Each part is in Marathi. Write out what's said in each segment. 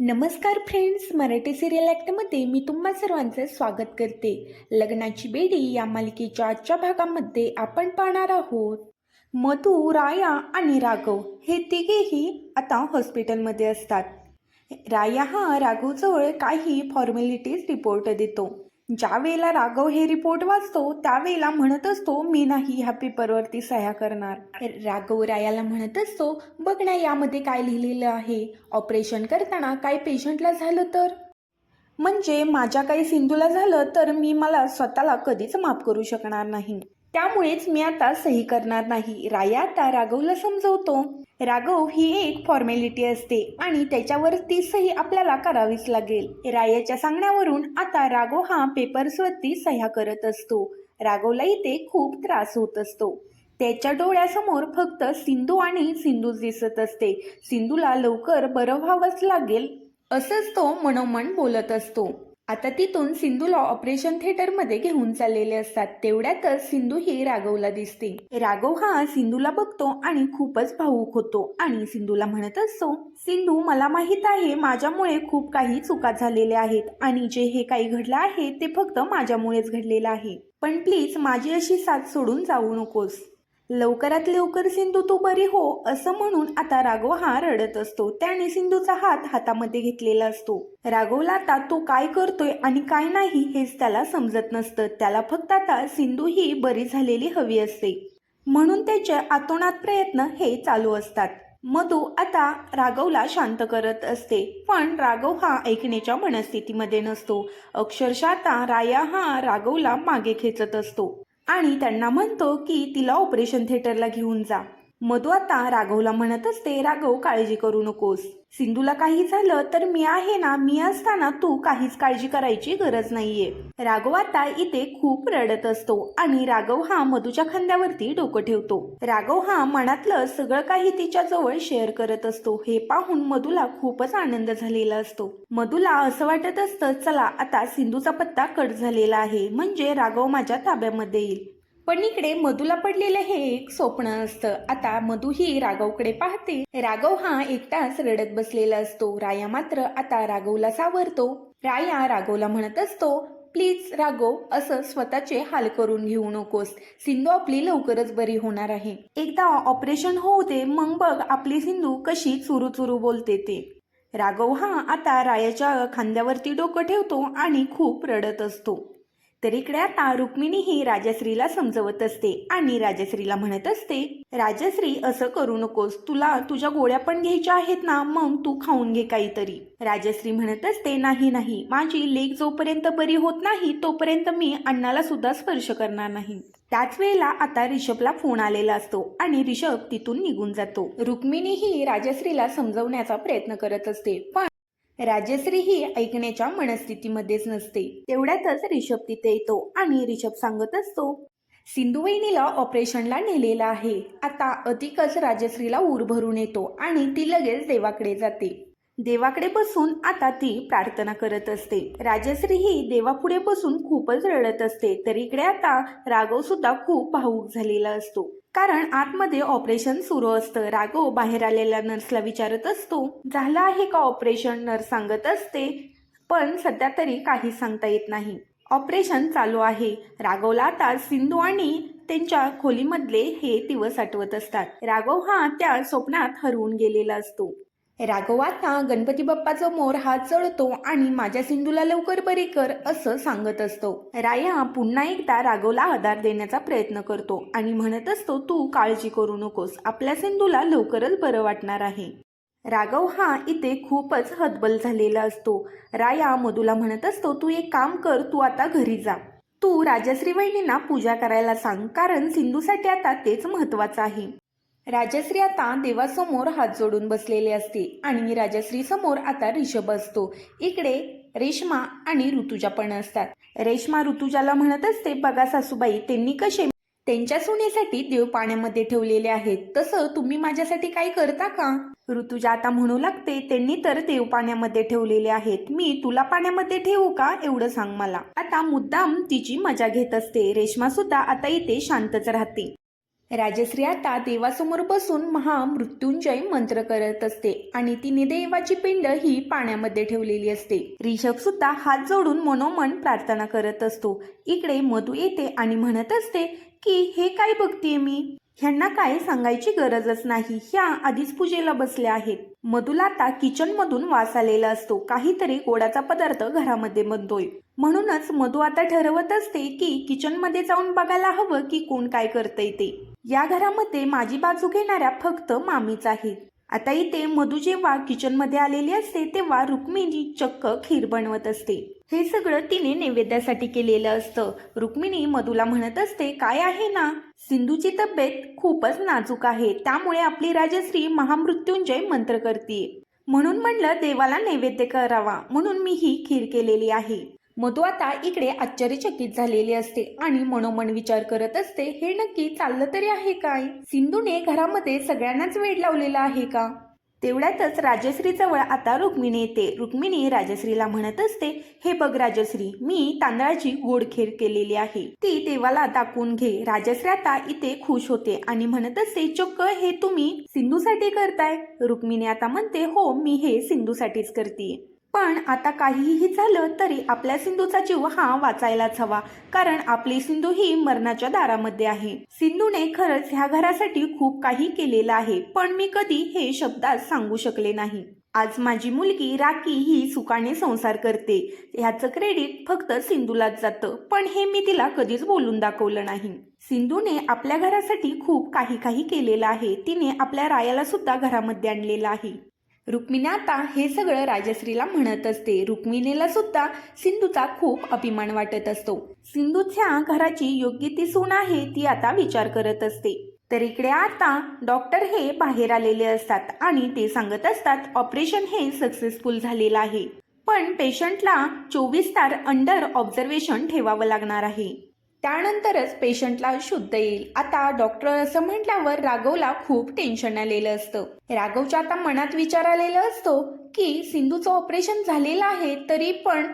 नमस्कार फ्रेंड्स मराठी सिरियल ॲक्टमध्ये मी तुम्हा सर्वांचं स्वागत करते. लग्नाची बेडी या मालिकेच्या आजच्या भागामध्ये आपण पाहणार आहोत. मधू राया आणि राघव हे तिघेही आता हॉस्पिटलमध्ये असतात. राया हा राघवजवळ काही फॉर्मॅलिटीज रिपोर्ट देतो. ज्या वेळेला राघव हे रिपोर्ट वाचतो त्यावेळेला म्हणत असतो मी नाही ह्या पेपरवरती सह्या करणार. राघव रायाला म्हणत असतो बघ ना यामध्ये काय लिहिलेलं आहे. ऑपरेशन करताना काय पेशंटला झालं तर? म्हणजे माझ्या काही सिंधूला झालं तर मी मला स्वतःला कधीच माफ करू शकणार नाही. त्यामुळेच मी आता सही करणार नाही. राया आता राघवला समजवतो. राघव ही एक फॉर्मॅलिटी असते आणि त्याच्यावरती सही आपल्याला करावीच लागेल. रायाच्या सांगण्यावरून आता राघव हा पेपर्सवरती सह्या करत असतो. राघवला इथे खूप त्रास होत असतो. त्याच्या डोळ्यासमोर फक्त सिंधू आणि सिंधूच दिसत असते. सिंधूला लवकर बरं व्हावंच लागेल असंच तो मनोमन बोलत असतो. आता तिथून सिंधूला ऑपरेशन थिएटरमध्ये घेऊन चाललेले असतात. तेवढ्यातच सिंधू ही राघवला दिसते. राघव हा सिंधूला बघतो आणि खूपच भावूक होतो. आणि सिंधूला म्हणत असतो सिंधू मला माहीत आहे माझ्यामुळे खूप काही चुका झालेल्या आहेत आणि जे हे काही घडलं आहे ते फक्त माझ्यामुळेच घडलेलं आहे. पण प्लीज माझी अशी साथ सोडून जाऊ नकोस. लवकरात लवकर सिंधू तू बरी हो असं म्हणून आता राघव हा रडत असतो. त्याने सिंधूचा हात हातामध्ये घेतलेला असतो. राघवला आता तो काय करतोय आणि काय नाही हेच त्याला समजत नसतं. त्याला फक्त आता सिंधू ही बरी झालेली हवी असते. म्हणून त्याचे आतोनात प्रयत्न हे चालू असतात. मधू आता राघवला शांत करत असते. पण राघव हा ऐकण्याच्या मनस्थितीमध्ये नसतो. अक्षरशः आता राया हा राघवला मागे खेचत असतो. आणि त्यांना म्हणतो की तिला ऑपरेशन थिएटरला घेऊन जा. मधू आता राघवला म्हणत असते राघव काळजी करू नकोस. सिंधूला काही झालं तर मी आहे ना मी असताना तू काहीच काळजी करायची गरज नाहीये. राघव आता इथे खूप रडत असतो आणि राघव हा मधूच्या खांद्यावरती डोकं ठेवतो. राघव हा मनातलं सगळं काही तिच्या जवळ शेअर करत असतो. हे पाहून मधूला खूपच आनंद झालेला असतो. मधूला असं वाटत असतं चला आता सिंधूचा पत्ता कट झालेला आहे. म्हणजे राघव माझ्या ताब्यामध्ये येईल. पण इकडे मधूला पडलेलं हे एक स्वप्न असतं. आता मधू ही राघवकडे पाहते. राघव हा एकटाच रडत बसलेला असतो. राया मात्र आता राघवला सावरतो. राया राघवला म्हणत असतो प्लीज राघव असं स्वतःचे हाल करून घेऊ नकोस. सिंधू आपली लवकरच बरी होणार आहे. एकदा ऑपरेशन होऊ दे मग बघ आपली सिंधू कशी चुरू चुरू बोलते ते. राघव हा आता रायाच्या खांद्यावरती डोकं ठेवतो आणि खूप रडत असतो. तर इकडे आता रुक्मिणी ही राजश्रीला समजवत असते आणि राजश्रीला म्हणत असते राजश्री असं करू नकोस. तुला तुझ्या गोळ्या पण घ्यायच्या आहेत ना मग तू खाऊन घे काहीतरी. राजश्री म्हणत असते नाही नाही. माझी लेख जोपर्यंत बरी होत नाही तोपर्यंत मी अण्णाला सुद्धा स्पर्श करणार नाही. त्याच वेळेला आता रिषभला फोन आलेला असतो आणि रिषभ तिथून निघून जातो. रुक्मिणी ही राजश्रीला समजवण्याचा प्रयत्न करत असते पण राजश्री ही ऐकण्याच्या मनस्थितीमध्येच नसते. तेवढ्यातच रिषभ तिथे येतो आणि रिषभ सांगत असतो सिंधुवहिनीला ऑपरेशनला नेलेला आहे. आता अधिकच राजश्रीला ऊर भरून येतो आणि ती लगेच देवाकडे जाते. देवाकडे बसून आता ती प्रार्थना करत असते. राजश्री ही देवापुढे बसून खूपच रडत असते. तर इकडे आता राघव सुद्धा खूप भावूक झालेला असतो. कारण आतमध्ये ऑपरेशन सुरू असतं. राघव बाहेर आलेल्या नर्सला विचारत असतो झालं आहे का ऑपरेशन? नर्स सांगत असते पण सध्या तरी काही सांगता येत नाही. ऑपरेशन चालू आहे. राघवला आता सिंधू आणि त्यांच्या खोलीमधले हे दिवस आठवत असतात. राघव हा त्या स्वप्नात हरवून गेलेला असतो. राघव आता गणपती बाप्पाचा मोर हा चढतो आणि माझ्या सिंधूला लवकर बरी कर असं सांगत असतो. राया पुन्हा एकदा राघवला आधार देण्याचा प्रयत्न करतो आणि म्हणत असतो तू काळजी करू नकोस आपल्या सिंधूला लवकरच बरं वाटणार आहे. राघव हा इथे खूपच हतबल झालेला असतो. राया मधूला म्हणत असतो तू एक काम कर तू आता घरी जा. तू राजश्री वहिनींना पूजा करायला सांग कारण सिंधूसाठी आता तेच महत्वाचं आहे. राजश्री आता देवासमोर हात जोडून बसलेले असते आणि राजश्री समोर आता रिषभ असतो. इकडे रेश्मा आणि ऋतुजा पण असतात. रेश्मा ऋतुजाला म्हणत असते बघा सासूबाई त्यांनी कसे त्यांच्या सुनेसाठी देव पाण्यामध्ये ठेवलेले आहेत. तसं तुम्ही माझ्यासाठी काही करता का? ऋतुजा आता म्हणू लागते त्यांनी तर देव पाण्यामध्ये ठेवलेले आहेत. मी तुला पाण्यामध्ये ठेवू का? एवढं सांग मला. आता मुद्दाम तिची मजा घेत असते. रेश्मा सुद्धा आता इथे शांतच राहते. राजश्री आता देवासमोर बसून महामृत्युंजय मंत्र करत असते आणि तिने देवाची पिंड ही पाण्यामध्ये ठेवलेली असते. रिषभ सुद्धा हात जोडून मनोमन प्रार्थना करत असतो. इकडे मधू येते आणि म्हणत असते की हे काय बघतीये मी? ह्यांना काय सांगायची गरजच नाही. ह्या आधीच पूजेला बसल्या आहेत. मधुला आता किचन मधून वास आलेला असतो. काहीतरी गोडाचा पदार्थ घरामध्ये बनतोय. म्हणूनच मधू आता ठरवत असते की किचनमध्ये जाऊन बघायला हवं की कोण काय करतंय ते. या घरामध्ये माझी बाजू घेणाऱ्या फक्त मामीच आहे. आता इथे मधू जेव्हा किचनमध्ये आलेली असते तेव्हा रुक्मिणी चक्क खीर बनवत असते. हे सगळं तिने नैवेद्यासाठी केलेलं असतं. रुक्मिणी मधूला म्हणत असते काय आहे ना? सिंधूची तब्येत खूपच नाजूक आहे. त्यामुळे आपली राजश्री महामृत्युंजय मंत्र करते. म्हणून म्हणलं देवाला नैवेद्य करावा. म्हणून मी ही खीर केलेली आहे. मधू आता इकडे आश्चर्यचकित झालेली असते आणि मनोमन विचार करत असते हे नक्की चाललं तरी आहे काय? सिंधूने घरामध्ये सगळ्यांनाच वेळ लावलेला आहे का? तेवढ्यातच राजश्रीजवळ आता रुक्मिणी येते. रुक्मिणी राजश्रीला म्हणत असते हे बघ राजश्री मी तांदळाची गोडखेर केलेली आहे. ती देवाला दाखवून घे. राजश्री आता इथे खुश होते आणि म्हणत असते चक्क हे तुम्ही सिंधूसाठी करताय? रुक्मिणी आता म्हणते हो मी हे सिंधूसाठीच करते. पण आता काहीही झालं तरी आपल्या सिंधूचा जीव हा वाचायलाच हवा कारण आपली सिंधू ही मरणाच्या दारामध्ये आहे. सिंधूने खरंच ह्या घरासाठी खूप काही केलेलं आहे पण मी कधी हे शब्दात सांगू शकले नाही. आज माझी मुलगी राखी ही सुखाने संसार करते ह्याचं क्रेडिट फक्त सिंधूलाच जातं पण हे मी तिला कधीच बोलून दाखवलं नाही. सिंधूने आपल्या घरासाठी खूप काही काही केलेलं आहे तिने आपल्या रायाला सुद्धा घरामध्ये आणलेलं आहे. रुक्मिणी आता हे सगळं राजश्रीला म्हणत असते. रुक्मिणीला सुद्धा सिंधूचा खूप अभिमान वाटत असतो. सिंधूच्या घराची योग्य ती सून आहे ती आता विचार करत असते. तर इकडे आता डॉक्टर हे बाहेर आलेले असतात आणि ते सांगत असतात ऑपरेशन हे सक्सेसफुल झालेलं आहे. पण पेशंटला चोवीस तास अंडर ऑब्झर्वेशन ठेवावं लागणार आहे. त्यानंतरच पेशंटला शुद्ध येईल. आता डॉक्टर असं म्हटल्यावर राघवला खूप टेन्शन आलेलं असतं. राघवच्या आता मनात विचार आलेला असतो की सिंधूचं ऑपरेशन झालेलं आहे तरी पण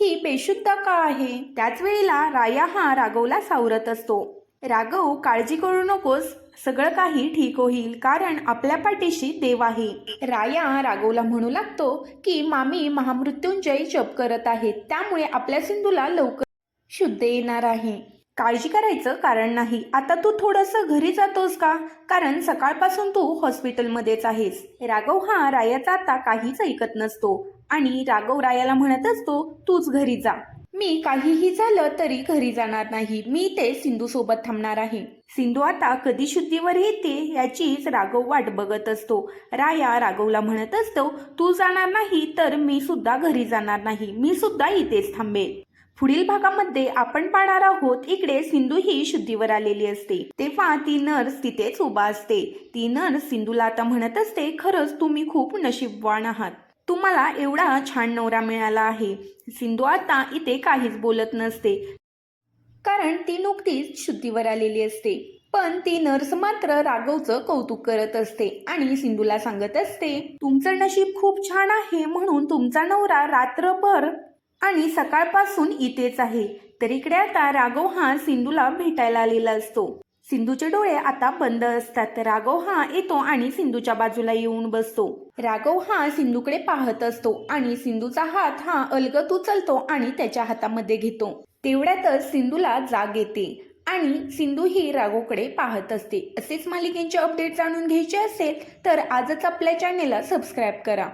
ही बेशुद्ध का आहे. त्याच वेळेला राया हा राघवला सावरत असतो. राघव काळजी करू नकोस. सगळं काही ठीक होईल कारण आपल्या पाठीशी देव आहे. राया राघवला म्हणू लागतो की मामी महामृत्युंजय जप करत आहेत. त्यामुळे आपल्या सिंधूला लवकर शुद्ध येणार आहे. काळजी करायचं कारण नाही. आता तू थोडंसं घरी जातोस का? कारण सकाळपासून तू हॉस्पिटलमध्येच आहेस. राघव हा रायाचा आता काहीच ऐकत नसतो. आणि राघव रायाला म्हणत असतो तूच घरी जा. मी काहीही झालं तरी घरी जाणार नाही. मी ते सिंधू सोबत थांबणार आहे. सिंधू आता कधी शुद्धीवर येते याचीच राघव वाट बघत असतो. राया राघवला म्हणत असतो तू जाणार नाही तर मी सुद्धा घरी जाणार नाही. मी सुद्धा इथेच थांबेल पुढील भागामध्ये आपण पाहणार आहोत इकडे सिंधू ही शुद्धीवर आलेली असते. तेव्हा ती नर्स तिथेच उभा असते. ती नर्स सिंधूला आता म्हणत असते खरंच तुम्ही खूप नशीबवान आहात. तुम्हाला एवढा छान नवरा मिळाला आहे. सिंधू आता इथे काहीच बोलत नसते. कारण ती नुकतीच शुद्धीवर आलेली असते. पण ती नर्स मात्र राघवचं कौतुक करत असते आणि सिंधूला सांगत असते तुमचं नशीब खूप छान आहे म्हणून तुमचा नवरा रात्रभर आणि सकाळपासून इथेच आहे. तर इकडे आता राघव हा सिंधूला भेटायला आलेला असतो. सिंधूचे डोळे आता बंद असतात. राघव हा येतो आणि सिंधूच्या बाजूला येऊन बसतो. राघव हा सिंधूकडे पाहत असतो आणि सिंधूचा हात हा अलगत उचलतो आणि त्याच्या हातामध्ये घेतो. तेवढ्यातच सिंधूला जाग येते आणि सिंधू ही राघवकडे पाहत असते. असेच मालिकेंचे अपडेट जाणून घ्यायचे असेल तर आजच आपल्या चॅनेलला सबस्क्राईब करा.